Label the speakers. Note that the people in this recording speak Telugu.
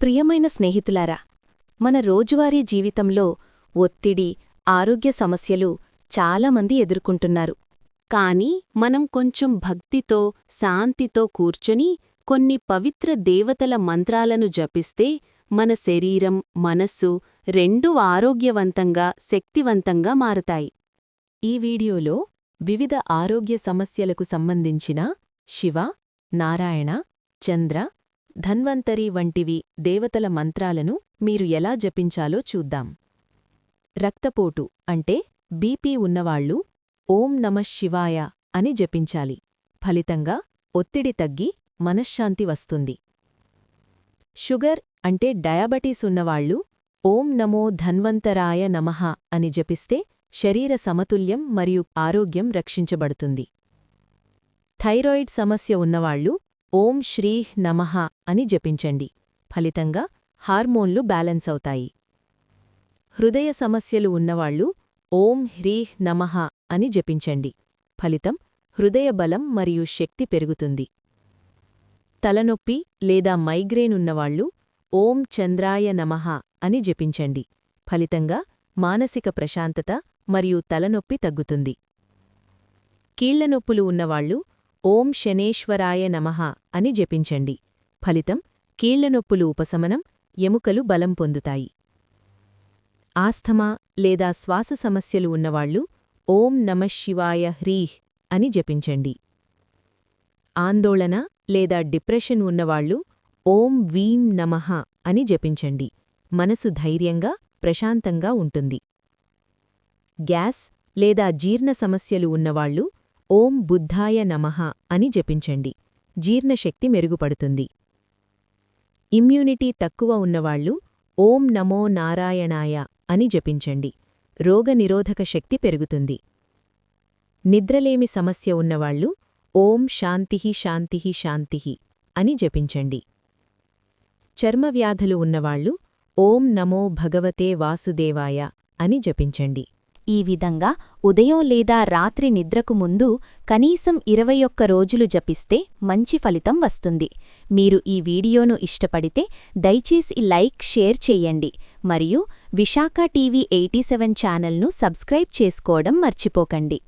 Speaker 1: ప్రియమైన స్నేహితులారా మన రోజువారీ జీవితంలో ఒత్తిడి ఆరోగ్య సమస్యలు చాలామంది ఎదుర్కొంటున్నారు. కాని మనం కొంచెం భక్తితో శాంతితో కూర్చొని కొన్ని పవిత్ర దేవతల మంత్రాలను జపిస్తే మన శరీరం మనస్సు రెండూ ఆరోగ్యవంతంగా శక్తివంతంగా మారతాయి. ఈ వీడియోలో వివిధ ఆరోగ్య సమస్యలకు సంబంధించిన శివ నారాయణ చంద్ర ధన్వంతరి వంటివి దేవతల మంత్రాలను మీరు ఎలా జపించాలో చూద్దాం. రక్తపోటు అంటే బీపీ ఉన్నవాళ్ళు ఓం నమ శివాయ అని జపించాలి. ఫలితంగా ఒత్తిడి తగ్గి మనశ్శాంతి వస్తుంది. షుగర్ అంటే డయాబెటీస్ ఉన్నవాళ్ళు ఓం నమో ధన్వంతరాయ నమః అని జపిస్తే శరీర సమతుల్యం మరియు ఆరోగ్యం రక్షించబడుతుంది. థైరాయిడ్ సమస్య ఉన్నవాళ్ళు ఓం శ్రీహ్ నమః అని జపించండి. ఫలితంగా హార్మోన్లు బ్యాలెన్స్ అవుతాయి. హృదయ సమస్యలు ఉన్నవాళ్ళు ఓం హ్రీహ్ నమః అని జపించండి. ఫలితం హృదయ బలం మరియు శక్తి పెరుగుతుంది. తలనొప్పి లేదా మైగ్రేన్ ఉన్నవాళ్ళు ఓం చంద్రాయ నమః అని జపించండి. ఫలితంగా మానసిక ప్రశాంతత మరియు తలనొప్పి తగ్గుతుంది. కీళ్ళనొప్పులు ఉన్నవాళ్ళు ఓం శనేశ్వరాయ నమః అని జపించండి. ఫలితం కీళ్ళనొప్పులు ఉపశమనం ఎముకలు బలం పొందుతాయి. ఆస్థమా లేదా శ్వాస సమస్యలు ఉన్నవాళ్ళు ఓం నమశివాయ హ్రీహ్ అని జపించండి. ఆందోళన లేదా డిప్రెషన్ ఉన్నవాళ్ళు ఓం వీం నమః అని జపించండి. మనసు ధైర్యంగా ప్రశాంతంగా ఉంటుంది. గ్యాస్ లేదా జీర్ణ సమస్యలు ఉన్నవాళ్ళు ఓం బుద్ధాయ నమః అని జపించండి. జీర్ణశక్తి మెరుగుపడుతుంది. ఇమ్యూనిటీ తక్కువ ఉన్నవాళ్ళు ఓం నమో నారాయణాయ అని జపించండి. రోగనిరోధక శక్తి పెరుగుతుంది. నిద్రలేమి సమస్య ఉన్నవాళ్ళు ఓం శాంతిహి శాంతిహి శాంతిహి అని జపించండి. చర్మవ్యాధులు ఉన్నవాళ్ళు ఓం నమో భగవతే వాసుదేవాయ అని జపించండి.
Speaker 2: ఈ విధంగా ఉదయం లేదా రాత్రి నిద్రకు ముందు కనీసం ఇరవై ఒక్క రోజులు జపిస్తే మంచి ఫలితం వస్తుంది. మీరు ఈ వీడియోను ఇష్టపడితే దయచేసి లైక్ షేర్ చేయండి. మరియు విశాఖ టీవీ ఎయిటీ సెవెన్ ఛానల్ను సబ్స్క్రైబ్ చేసుకోవడం మర్చిపోకండి.